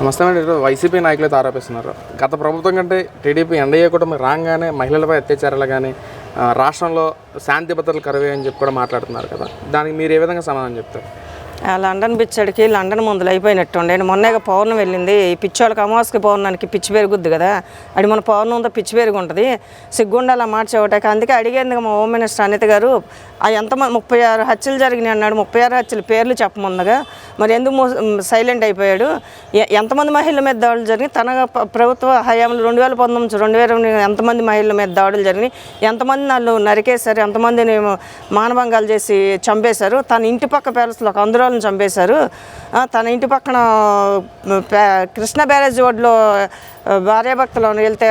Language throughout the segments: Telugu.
నమస్తే అండి వైసీపీ నాయకులైతే ఆరోపిస్తున్నారు గత ప్రభుత్వం కంటే టీడీపీ ఎన్డీఏ కుటుంబం రాగానే మహిళలపై అత్యాచారాలు కానీ రాష్ట్రంలో శాంతి భద్రతలు కరువే అని చెప్పి కూడా మాట్లాడుతున్నారు కదా. దానికి మీరు ఏ విధంగా సమాధానం చెప్తారు? London పిచ్చడికి London ముందులు అయిపోయినట్టుండే. మొన్నగా పౌర్ణం వెళ్ళింది. ఈ పిచ్చోళ్ళకి అమావాస్యకి పౌర్ణానికి పిచ్చి పెరుగుద్ది కదా. అది మన పౌర్ణం ఉందో పిచ్చి పెరుగు ఉంటుంది సిగ్గుండాల మాట చెవటాక అందుకే అడిగేందుకు మా హోమ్ మినిస్టర్ అనిత గారు ఆ ఎంతమంది ముప్పై ఆరు హత్యలు జరిగినాయి అన్నాడు. ముప్పై ఆరు హత్యలు పేర్లు చెప్పముందగా. మరి ఎందుకు సైలెంట్ అయిపోయాడు? ఎ- ఎంతమంది మహిళల మీద దాడులు జరిగినాయి. తన ప్రభుత్వ హయాంలో రెండు వేల పంతొమ్మిది నుంచి రెండు వేల ఎంతమంది మహిళల మీద దాడులు జరిగినాయి. ఎంతమంది వాళ్ళు నరికేశారు? ఎంతమందిని మానభంగాలు చేసి చంపేశారు? తన ఇంటి పక్క ప్యాలెస్లో ఒక అందులోని చంపేశారు. ఆ, తన ఇంటి పక్కన కృష్ణ బ్యారేజ్ రోడ్లో భార్యాభర్తలను వెళ్తే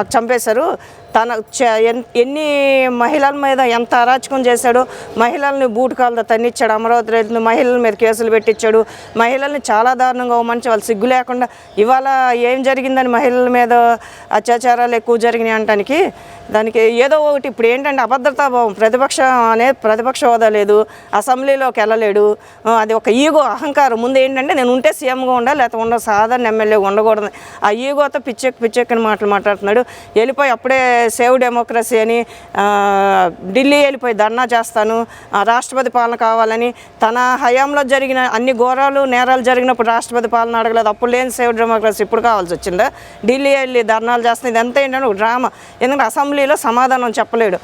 చంపేశారు. తన చ- ఎన్- ఎన్ని మహిళల మీద ఎంత అరాచకం చేశాడు మహిళల్ని బూటు కాళ్ళతో తన్నిచ్చాడు అమరావతి రైతులు మహిళల మీద కేసులు పెట్టించాడు మహిళల్ని చాలా దారుణంగా మంచి వాళ్ళు సిగ్గు లేకుండా ఇవాళ ఏం జరిగిందని మహిళల మీద అత్యాచారాలు ఎక్కువ జరిగినాయి అంటానికి దానికి ఏదో ఒకటి ఇప్పుడు ఏంటంటే అభద్రతా భావం ప్రతిపక్షం అనే ప్రతిపక్ష హోదా లేదు అసెంబ్లీలోకి వెళ్ళలేడు. అది ఒక ఈగో అహంకారం. ముందు ఏంటంటే నేను ఉంటే సీఎంగా ఉండాలి లేకపోతే ఉండ సాధారణ ఎమ్మెల్యేగా ఉండకూడదు. ఆ ఈగోతో పిచ్చెక్కి పిచ్చెక్కిన మాటలు మాట్లాడుతున్నాడు. వెళ్ళిపోయి అప్పుడే సేవ్ డెమోక్రసీ అని ఢిల్లీ వెళ్ళిపోయి ధర్నా చేస్తాను రాష్ట్రపతి పాలన కావాలని తన హయాంలో జరిగిన అన్ని ఘోరాలు నేరాలు జరిగినప్పుడు రాష్ట్రపతి పాలన అడగలేదు. అప్పుడు లేని సేవ్ డెమోక్రసీ ఇప్పుడు కావాల్సి వచ్చిందా? ఢిల్లీ వెళ్ళి ధర్నాలు చేస్తుంది ఇదంతా ఏంటంటే ఒక డ్రామా. ఎందుకంటే అసెంబ్లీలో సమాధానం చెప్పలేడు.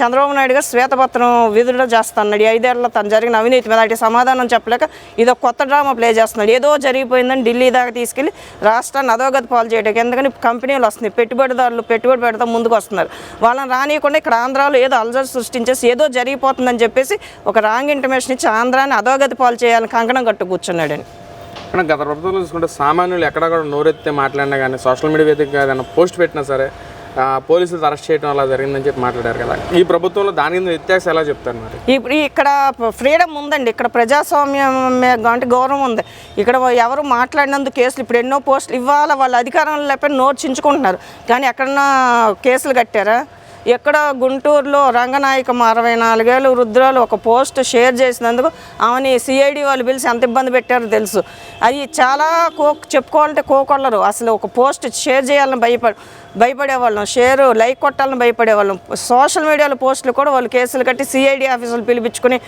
చంద్రబాబు నాయుడు గారు శ్వేతపత్రం విధుల్లో చేస్తున్నాడు. ఈ ఐదేళ్ళలో తను జరిగిన అవినీతి మీద అటు సమాధానం చెప్పలేక ఇదో కొత్త డ్రామా ప్లే చేస్తున్నాడు. ఏదో జరిగిపోయిందని ఢిల్లీ దాకా తీసుకెళ్ళి రాష్ట్రాన్ని అధోగతి పాలు చేయడానికి ఎందుకని కంపెనీలు వస్తున్నాయి. పెట్టుబడిదారులు పెట్టుబడి పెడతాం ముందుకు వస్తున్నారు వాళ్ళని రానియకుండా ఇక్కడ ఆంధ్రాలో ఏదో అల్జర్ సృష్టించేసి ఏదో జరిగిపోతుందని చెప్పేసి ఒక రాంగ్ ఇంటిమేషన్ ఇచ్చి ఆంధ్రాన్ని అధోగతి పాలు చేయాలని కంకణం కట్టు కూర్చున్నాడని కానీ గత ప్రభుత్వంలో చూసుకుంటే సామాన్యులు ఎక్కడ కూడా నోరెత్తే మాట్లాడినా కానీ సోషల్ మీడియా వేదికగా ఏదైనా పోస్ట్ పెట్టినా సరే పోలీసులు అరెస్ట్ చేయడం అలా జరిగిందని చెప్పి మాట్లాడారు కదా. ఈ ప్రభుత్వంలో దాని కింద వ్యత్యాసం ఎలా చెప్తారు మరి? ఇప్పుడు ఇక్కడ ఫ్రీడమ్ ఉందండి. ఇక్కడ ప్రజాస్వామ్యం అంటే గౌరవం ఉంది. ఇక్కడ ఎవరు మాట్లాడినందుకు కేసులు ఇప్పుడు ఎన్నో పోస్టులు ఇవాళ వాళ్ళ అధికారంలో లేకపోతే నోర్చించుకుంటున్నారు కానీ ఎక్కడన్నా కేసులు కట్టారా? ఎక్కడ గుంటూరులో రంగనాయకం అరవై నాలుగేళ్ళు వృద్ధురాలు ఒక పోస్ట్ షేర్ చేసినందుకు ఆమెని సిఐడి వాళ్ళు పిలిచి ఎంత ఇబ్బంది పెట్టారో తెలుసు. అది చాలా కో చెప్పుకోవాలంటే కోకొల్లరు. అసలు ఒక పోస్ట్ షేర్ చేయాలని భయపడ భయపడేవాళ్ళం షేర్ లైక్ కొట్టాలని భయపడేవాళ్ళం. సోషల్ మీడియాలో పోస్టులు కూడా వాళ్ళు కేసులు కట్టి సిఐడి ఆఫీసులు పిలిపించుకుని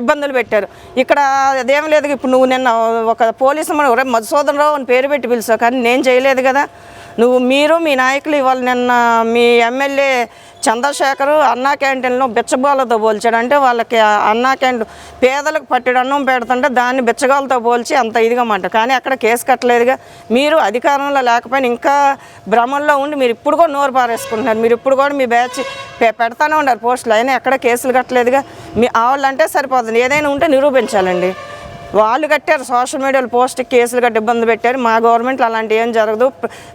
ఇబ్బందులు పెట్టారు. ఇక్కడ అదేం లేదు ఇప్పుడు నువ్వు నిన్న ఒక పోలీసు మన మధుసూదనరావు అని పేరు పెట్టి పిలిచావు కానీ నేను చేయలేదు కదా. నువ్వు మీరు మీ నాయకులు ఇవాళ నిన్న మీ ఎమ్మెల్యే చంద్రశేఖర్ అన్నా క్యాంటీన్లో బిచ్చబాలతో పోల్చాడు. అంటే వాళ్ళకి అన్నా క్యాంటీన్ పేదలకు పట్టెడు అన్నం పెడుతుంటే దాన్ని బిచ్చగాలతో పోల్చి అంత ఇదిగా మాట. కానీ అక్కడ కేసు కట్టలేదుగా. మీరు అధికారంలో లేకపోయినా ఇంకా భ్రమంలో ఉండి మీరు ఇప్పుడు కూడా నోరు పారేసుకుంటున్నారు. మీరు ఇప్పుడు కూడా మీ బ్యాచ్ పెడతానే ఉన్నారు పోస్టులు. అయినా ఎక్కడ కేసులు కట్టలేదుగా. మీ వాళ్ళంటే సరిపోతుంది. ఏదైనా ఉంటే నిరూపించాలండి. వాళ్ళు కట్టారు సోషల్ మీడియాలో పోస్ట్ కేసులు కట్టి ఇబ్బంది పెట్టారు. మా గవర్నమెంట్లో అలాంటి ఏం జరగదు.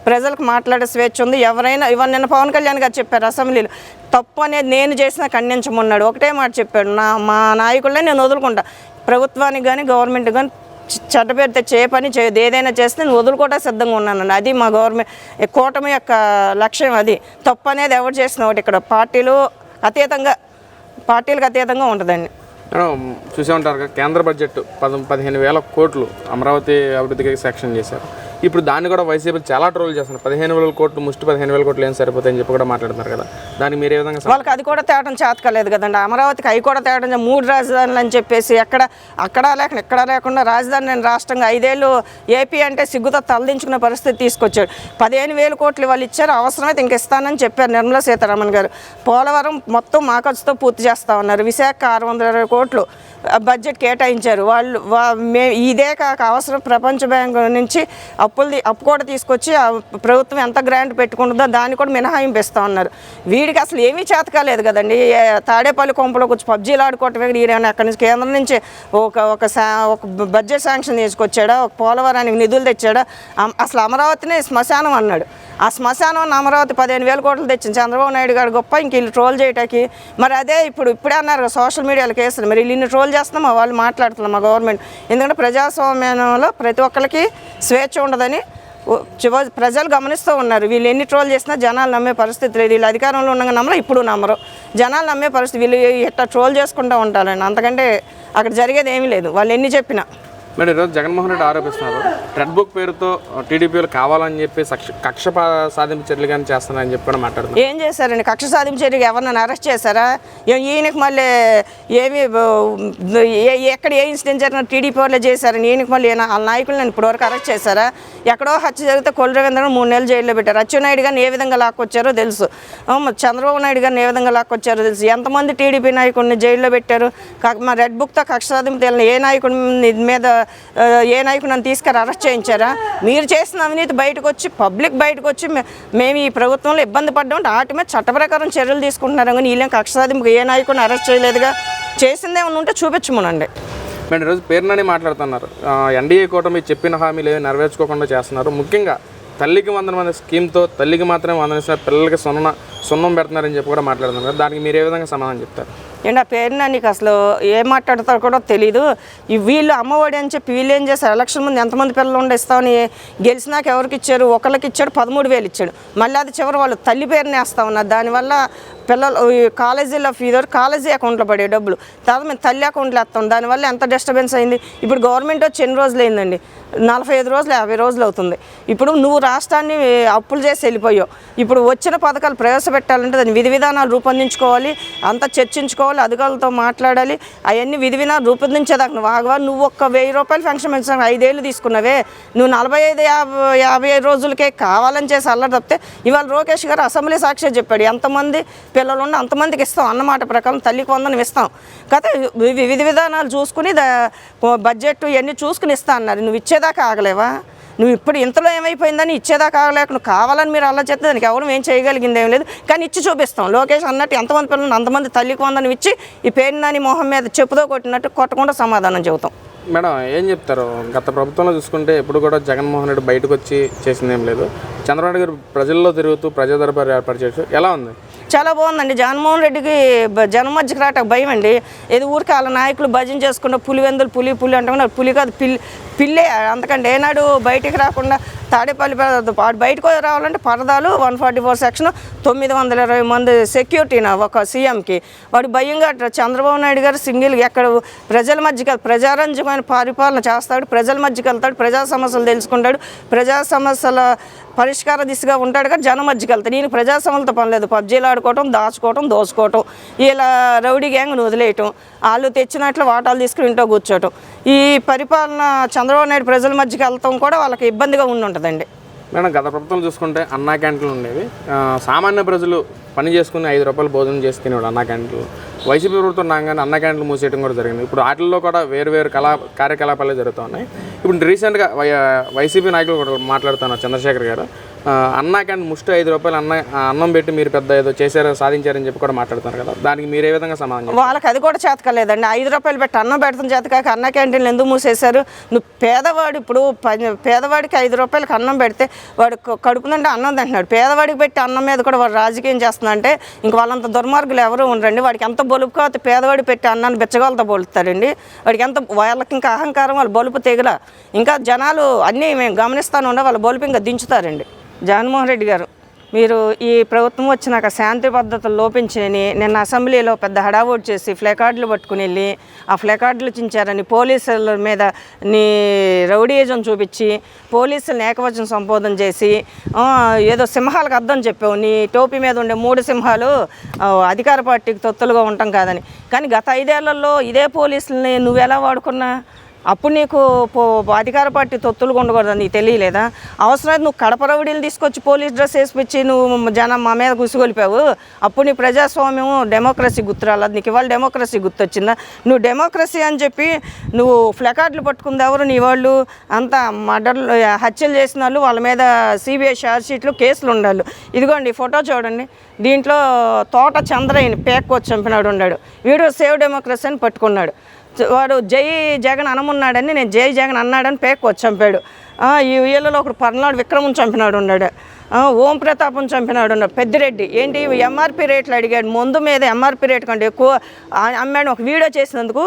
ప్రజలకు మాట్లాడే స్వేచ్ఛ ఉంది. ఎవరైనా ఇవాళ నిన్న పవన్ కళ్యాణ్ గారు చెప్పారు అసెంబ్లీలో తప్పు అనేది నేను చేసిన ఖండించమన్నాడు. ఒకటే మాట చెప్పాడు. నా మా నాయకులనే నేను వదులుకుంటా. ప్రభుత్వానికి కానీ గవర్నమెంట్ కానీ చెడ్డ పెడితే చే పని చేయదు ఏదైనా చేస్తే నేను వదులుకోవడం సిద్ధంగా ఉన్నాను అది మా గవర్నమెంట్ కూటమి యొక్క లక్ష్యం అది. తప్పు అనేది ఎవరు చేసిన ఒకటి ఇక్కడ. పార్టీలు అతీతంగా పార్టీలకు అతీతంగా ఉంటుందండి. చూసే ఉంటారు కదా కేంద్ర బడ్జెట్ పద పదిహేను వేల కోట్లు అమరావతి అభివృద్ధికి సెక్షన్ చేశారు. ఇప్పుడు దాన్ని కూడా వైసీపీ చాలా ట్రోల్ చేస్తున్నారు. పదిహేను వేల కోట్లు ముష్టి పదిహేను వేల కోట్లు ఏం సరిపోతాయని చెప్పి కూడా మాట్లాడుతున్నారు కదా. దాన్ని మీరు ఏ విధంగా వాళ్ళకి అది కూడా తేవడం చేతకలేదు కదండి. అమరావతికి అవి కూడా తేవడం మూడు రాజధానులు అని చెప్పేసి ఎక్కడ అక్కడ లేకుండా ఎక్కడ లేకుండా రాజధాని నేను రాష్ట్రంగా ఐదేళ్ళు ఏపీ అంటే సిగ్గుతో తలదించుకునే పరిస్థితి తీసుకొచ్చాడు. పదిహేను వేల కోట్లు వాళ్ళు ఇచ్చారు అవసరమైతే ఇంక ఇస్తానని చెప్పారు నిర్మలా సీతారామన్ గారు. పోలవరం మొత్తం మా ఖర్చుతో పూర్తి చేస్తా ఉన్నారు. విశాఖ ఆరు వందల ఇరవై కోట్లు బడ్జెట్ కేటాయించారు. వాళ్ళు వా- మే ఇదే కాక అవసరం ప్రపంచ బ్యాంక్ నుంచి అప్పులు అప్పు కూడా తీసుకొచ్చి ప్రభుత్వం ఎంత గ్రాంట్ పెట్టుకుంటుందో దాన్ని కూడా మినహాయింపు ఇస్తూ ఉన్నారు. వీడికి అసలు ఏమీ చేతకాలేదు కదండి. తాడేపల్లి కొంపలో కొంచెం పబ్జీలు ఆడుకోవటమే ఈయన అక్కడి నుంచి కేంద్రం నుంచి ఒక ఒక ఒక బడ్జెట్ శాంక్షన్ తీసుకొచ్చాడా? ఒక పోలవరానికి నిధులు తెచ్చాడా? అసలు అమరావతిని శ్మశానం అన్నాడు. ఆ శ్మశానం అమరావతి పదిహేను వేల కోట్లు తెచ్చింది చంద్రబాబు నాయుడు గారు గొప్ప ఇంక వీళ్ళు ట్రోల్ చేయటానికి. మరి అదే ఇప్పుడు ఇప్పుడే అన్నారు సోషల్ మీడియాలో కేసులు. మరి వీళ్ళు ట్రోల్ చేస్తున్నాం వాళ్ళు మాట్లాడుతున్నాం మా గవర్నమెంట్ ఎందుకంటే ప్రజాస్వామ్యంలో ప్రతి ఒక్కరికి స్వేచ్ఛ ఉండదని ప్రజలు గమనిస్తూ ఉన్నారు. వీళ్ళు ఎన్ని ట్రోల్ చేసినా జనాలు నమ్మే పరిస్థితి లేదు. వీళ్ళు అధికారంలో ఉండగా నమ్మరు ఇప్పుడు నమ్మరు. జనాలు నమ్మే పరిస్థితి వీళ్ళు ఇట్లా ట్రోల్ చేసుకుంటూ ఉంటారండి అంతకంటే అక్కడ జరిగేది ఏమీ లేదు. వాళ్ళు ఎన్ని చెప్పినా. మేడం ఈరోజు జగన్మోహన్ రెడ్డి ఆరోపిస్తున్నారు. రెడ్ బుక్ పేరుతో టీడీపీలు కావాలని చెప్పి కక్ష- సాధింపు చర్యలు కానీ చేస్తున్నారని చెప్పి కూడా మాట్లాడుతున్నారు. ఏం చేశారండి? కక్ష సాధింపు చర్యగా ఎవరినైనా అరెస్ట్ చేశారా? ఈయనకి మళ్ళీ ఏమి ఏ- ఎక్కడ ఏ ఇన్సిడెంట్ జరిగిన టీడీపీ వాళ్ళు చేశారని ఈయనకి మళ్ళీ ఈయన- వాళ్ళ నాయకులను ఇప్పటివరకు అరెస్ట్ చేశారా? ఎక్కడో హత్య జరిగితే కొల్లు రవీంద్రను మూడు నెలలు జైల్లో పెట్టారు. అచ్చెన్నాయుడు గారిని ఏ విధంగా లాక్కొచ్చారో తెలుసు. చంద్రబాబు నాయుడు గారిని ఏ విధంగా లాక్కొచ్చారో తెలుసు. ఎంతమంది టీడీపీ నాయకుడిని జైల్లో పెట్టారు? మా రెడ్ బుక్తో కక్ష సాధింపు తెలియని ఏ నాయకుడి మీద ఏ ఏ నన్ను తీసుకుని అరెస్ట్ చేయించారా? మీరు చేసిన అవినీతి బయటకు వచ్చి పబ్లిక్ బయటకు వచ్చి మేము ఈ ప్రభుత్వంలో ఇబ్బంది పడ్డాం వాటి మీద చట్ట ప్రకారం చర్యలు తీసుకుంటున్నారు కానీ వీళ్ళేం కక్ష సాధింపు ఏ నాయకుడిని అరెస్ట్ చేయలేదుగా? చేసిందేమన్నా ఉంటే చూపించమనండి. మేడం ఈరోజు పేరునని మాట్లాడుతున్నారు. ఎన్డీఏ కూటమి చెప్పిన హామీలు ఏవి నెరవేర్చుకోకుండా చేస్తున్నారు. ముఖ్యంగా తల్లికి వందన మంది స్కీమ్తో తల్లికి మాత్రమే వందన పిల్లలకి సున్న సున్నం పెడుతున్నారని చెప్పి కూడా మాట్లాడుతున్నారు. దానికి మీరు ఏ విధంగా సమాధానం చెప్తారు? ఏంటి ఆ పేరున నీకు అసలు ఏం మాట్లాడతారో కూడా తెలియదు వీళ్ళు అమ్మఒడి అని చెప్పి వీళ్ళు ఏం చేశారు? ఎలక్షన్ ముందు ఎంతమంది పిల్లలు ఉండి ఇస్తామని గెలిచినాక ఎవరికి ఇచ్చారు? ఒకళ్ళకి ఇచ్చాడు పదమూడు వేలు ఇచ్చాడు. మళ్ళీ అది చివరి వాళ్ళు తల్లి పేరుని వేస్తా ఉన్నారు. దానివల్ల పిల్లలు కాలేజీలో ఫీజు కాలేజీ అకౌంట్లో పడే డబ్బులు. తర్వాత మేము తల్లి అకౌంట్లో వేస్తాం. దానివల్ల ఎంత డిస్టర్బెన్స్ అయింది? ఇప్పుడు గవర్నమెంట్ వచ్చి ఎన్ని రోజులు అయిందండి? నలభై ఐదు రోజులు యాభై రోజులు అవుతుంది. ఇప్పుడు నువ్వు రాష్ట్రాన్ని అప్పులు చేసి వెళ్ళిపోయావు. ఇప్పుడు వచ్చిన పథకాలు ప్రవేశపెట్టాలంటే దాని విధి విధానాలు రూపొందించుకోవాలి అంతా చర్చించుకోవాలి అధికారులతో మాట్లాడాలి. అవన్నీ విధి విధానాలు రూపొందించేదాకా నువ్వు ఆగవా? నువ్వు ఒక్క వెయ్యి రూపాయలు ఫంక్షన్ పెంచాను ఐదేళ్ళు తీసుకున్నావే. నువ్వు నలభై ఐదు యాభై యాభై ఐదు రోజులకే కావాలని చేసి అల్లరి తప్పితే ఇవాళ లోకేష్ గారు అసెంబ్లీ సాక్షి చెప్పాడు. ఎంతమంది పిల్లలు ఉన్న అంతమందికి ఇస్తాం అన్నమాట ప్రకారం తల్లికి వందనం ఇస్తాం. కదా వి- విధి విధానాలు చూసుకుని బడ్జెట్ ఇవన్నీ చూసుకుని ఇస్తా అన్నారు. నువ్వు ఇచ్చేదాకా ఆగలేవా? నువ్వు ఇప్పుడు ఇంతలో ఏమైపోయిందని ఇచ్చేదాకా ఆగలేక నువ్వు కావాలని మీరు అలా చెప్తే దానికి ఎవరు ఏం చేయగలిగింది ఏం లేదు. కానీ ఇచ్చి చూపిస్తాం. లోకేష్ అన్నట్టు ఎంతమంది పిల్లలు అంతమంది తల్లికి వందనం ఇచ్చి ఈ పేరునాని మొహం మీద చెప్పుతో కొట్టినట్టు కొట్టకుండా సమాధానం చెబుతాం. మేడం ఏం చెప్తారు? గత ప్రభుత్వంలో చూసుకుంటే ఎప్పుడు కూడా జగన్మోహన్ రెడ్డి బయటకు వచ్చి చేసింది ఏం లేదు. చంద్రబాబు గారు ప్రజల్లో తిరుగుతూ ప్రజా దర్బారు ఏర్పాటు చేసి ఎలా ఉంది? చాలా బాగుందండి. జగన్మోహన్ రెడ్డికి బ- జనం మధ్యకి రావటం భయం అండి ఏది ఊరికి వాళ్ళ నాయకులు భజన చేసుకుంటూ పులివెందులు పులి పులి అంటున్నారు పులి కాదు పిల్లి పిల్లే. అంతకంటే ఏనాడు బయటికి రాకుండా తాడేపల్లి ప- వాడు బయటకు రావాలంటే పరదాలు వన్ ఫార్టీ ఫోర్ సెక్షన్ తొమ్మిది వందల ఇరవై మంది సెక్యూరిటీన ఒక సీఎంకి. వాడు భయంగా అట్లా చంద్రబాబు నాయుడు గారు సింగిల్ ఎక్కడ ప్రజల మధ్యకి ప్రజారంజకమైన పరిపాలన చేస్తాడు ప్రజల మధ్యకి వెళ్తాడు ప్రజా సమస్యలు తెలుసుకుంటాడు ప్రజా సమస్యల పరిష్కార దిశగా ఉంటాడు కానీ జనం మధ్యకి వెళ్తాడు. నేను ప్రజా సమస్యలతో పని లేదు పబ్జీలు ఆడుకోవటం దాచుకోవటం దోచుకోవటం ఇలా రౌడీ గ్యాంగ్ను వదిలేయటం వాళ్ళు తెచ్చినట్లు వాటాలు తీసుకుని ఇంట్లో కూర్చోవటం. ఈ పరిపాలన చంద్రబాబు నాయుడు ప్రజల మధ్యకి వెళ్తాం కూడా వాళ్ళకి ఇబ్బందిగా ఉండి ఉంటుందండి. మేడం గత ప్రభుత్వం చూసుకుంటే అన్నా క్యాంటీన్లు ఉండేవి. సామాన్య ప్రజలు పని చేసుకుని ఐదు రూపాయలు భోజనం చేసి తినేవాడు అన్నా క్యాంటీన్లు. వైసీపీ ప్రభుత్వం రాగానే అన్న క్యాంటీన్లు మూసేయడం కూడా జరిగింది. ఇప్పుడు వాటిల్లో కూడా వేరు వేరు కళా కార్యకలాపాలు జరుగుతున్నాయి ఇప్పుడు రీసెంట్గా వై వైసీపీ నాయకులు కూడా మాట్లాడుతున్నారు చంద్రశేఖర్ గారు. అన్నా కానీ ముష్టి ఐదు రూపాయలు అన్న అన్నం పెట్టి మీరు పెద్ద ఏదో చేశారు సాధించారని చెప్పి కూడా మాట్లాడుతున్నారు కదా. దానికి మీరు ఏ విధంగా సమాధానం వాళ్ళకి అది కూడా చేతకలేదండి. ఐదు రూపాయలు పెట్టి అన్నం పెడతాం చేత కాక అన్న క్యాంటీన్లు ఎందుకు మూసేశారు? నువ్వు పేదవాడు ఇప్పుడు ప- పేదవాడికి ఐదు రూపాయలకి అన్నం పెడితే వాడు క- కడుపునంటే అన్నం తింటున్నాడు. పేదవాడికి పెట్టి అన్నం మీద కూడా వాడు రాజకీయం చేస్తుందంటే ఇంక వాళ్ళంత దుర్మార్గులు ఎవరు ఉండరండి. వాడికి ఎంత బొలుపు కాకపోతే పేదవాడి పెట్టి అన్నాన్ని బిచ్చగాలతో బొలుతారండి వాడికి ఎంత వాళ్ళకి ఇంకా అహంకారం వాళ్ళ బొలుపు తెగల. ఇంకా జనాలు అన్నీ మేము గమనిస్తాను ఉండే వాళ్ళ బొలుపు ఇంకా దించుతారండి. జగన్మోహన్ రెడ్డి గారు మీరు ఈ ప్రభుత్వం వచ్చినాక శాంతి పద్ధతులు లోపించని నిన్న అసెంబ్లీలో పెద్ద హడావుడి చేసి ఫ్లెకార్డులు పట్టుకుని వెళ్ళి ఆ ఫ్లెకార్డులు చించారని పోలీసుల మీద నీ రౌడీయజం చూపించి పోలీసులను ఏకవచనం సంబోధన చేసి ఏదో సింహాలకు అర్థం చెప్పావు నీ టోపీ మీద ఉండే మూడు సింహాలు అధికార పార్టీకి తొత్తులుగా ఉంటాం కాదని. కానీ గత ఐదేళ్ళలో ఇదే పోలీసుల్ని నువ్వు ఎలా వాడుకున్నా? అప్పుడు నీకు పో అధికార పార్టీ తొత్తులు ఉండకూడదు నీకు తెలియలేదా? అవసరమైతే నువ్వు కడప తీసుకొచ్చి పోలీస్ డ్రెస్ వేసిపించి నువ్వు జనం మా మీద గుసిగొలిపావు. అప్పుడు నీ ప్రజాస్వామ్యం డెమోక్రసీ గుర్తురాలేదు నీకు ఇవాళ డెమోక్రసీ గుర్తొచ్చిందా? నువ్వు డెమోక్రసీ అని చెప్పి నువ్వు ఫ్లెకార్డులు పట్టుకుంది ఎవరు? నీ వాళ్ళు అంతా మర్డర్లు హత్యలు చేసిన వాళ్ళు వాళ్ళ మీద సిబిఐ షార్ట్ షీట్లు కేసులు ఉండాలి. ఇదిగోండి ఫోటో చూడండి. దీంట్లో తోట చంద్రయ్యని పేక్కొచ్చి చంపినాడు ఉన్నాడు. వీడు సేవ్ డెమోక్రసీ అని పట్టుకున్నాడు. వాడు జై జగన్ అనమున్నాడని నేను జై జగన్ అన్నాడని పేక్ వచ్చి చంపాడు ఈ వీళ్ళలో ఒకడు పర్నాడు విక్రమం చంపినాడు ఉన్నాడు. ఓం ప్రతాపం చంపినాడు ఉన్నాడు. పెద్దిరెడ్డి ఏంటి ఎంఆర్పి రేట్లు అడిగాడు. ముందు మీద ఎంఆర్పి రేట్ కంటే ఎక్కువ. అమ్మాయిని అమ్మాడు ఒక వీడియో చేసినందుకు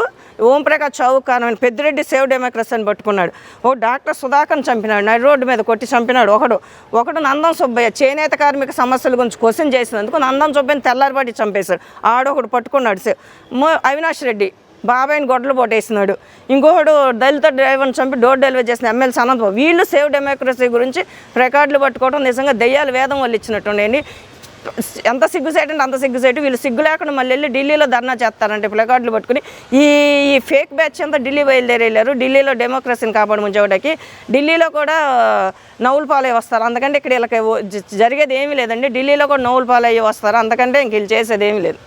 ఓం ప్రకాష్ చౌక్ కారణం పెద్దిరెడ్డి సేవ్ డెమోక్రసీ అని పట్టుకున్నాడు. ఓ డాక్టర్ సుధాకర్ని చంపినాడు. నడి రోడ్డు మీద కొట్టి చంపినాడు ఒకడు. ఒకడు నందం సుబ్బయ్య చేనేత కార్మిక సమస్యల గురించి క్వశ్చన్ చేసినందుకు నందం సుబ్బయ్యని తెల్లారిపాటి చంపేశాడు. ఆడొకడు పట్టుకున్నాడు. అవినాష్ రెడ్డి బాబాయ్ని గొడ్డలు పోటేసినాడు ఇంకొకడు దళిత డ్రైవర్ని చంపి డోర్ డెలివరీ చేసిన ఎమ్మెల్సీ అనంత్ వీళ్ళు సేవ్ డెమోక్రసీ గురించి రికార్డులు పట్టుకోవడం నిజంగా దెయ్యాలు వేదం వాళ్ళు ఇచ్చినట్టుండేండి ఎంత సిగ్గుసేటు అంటే అంత సిగ్గుసేటు. వీళ్ళు సిగ్గు లేకుండా మళ్ళీ వెళ్ళి ఢిల్లీలో ధర్నా చేస్తారంటే ప్లకార్డులు పట్టుకుని ఈ ఈ ఫేక్ బ్యాచ్ అంతా ఢిల్లీ బయలుదేరి వెళ్ళారు ఢిల్లీలో డెమోక్రసీని కాపాడముంచోడకి ఢిల్లీలో కూడా నవ్వులు పాలై వస్తారు. అందుకంటే ఇక్కడ వీళ్ళకి జరిగేది ఏమీ లేదండి. ఢిల్లీలో కూడా నవ్వులు పాలయ్యి వస్తారు. అందుకంటే ఇంక వీళ్ళు చేసేది ఏమీ లేదు.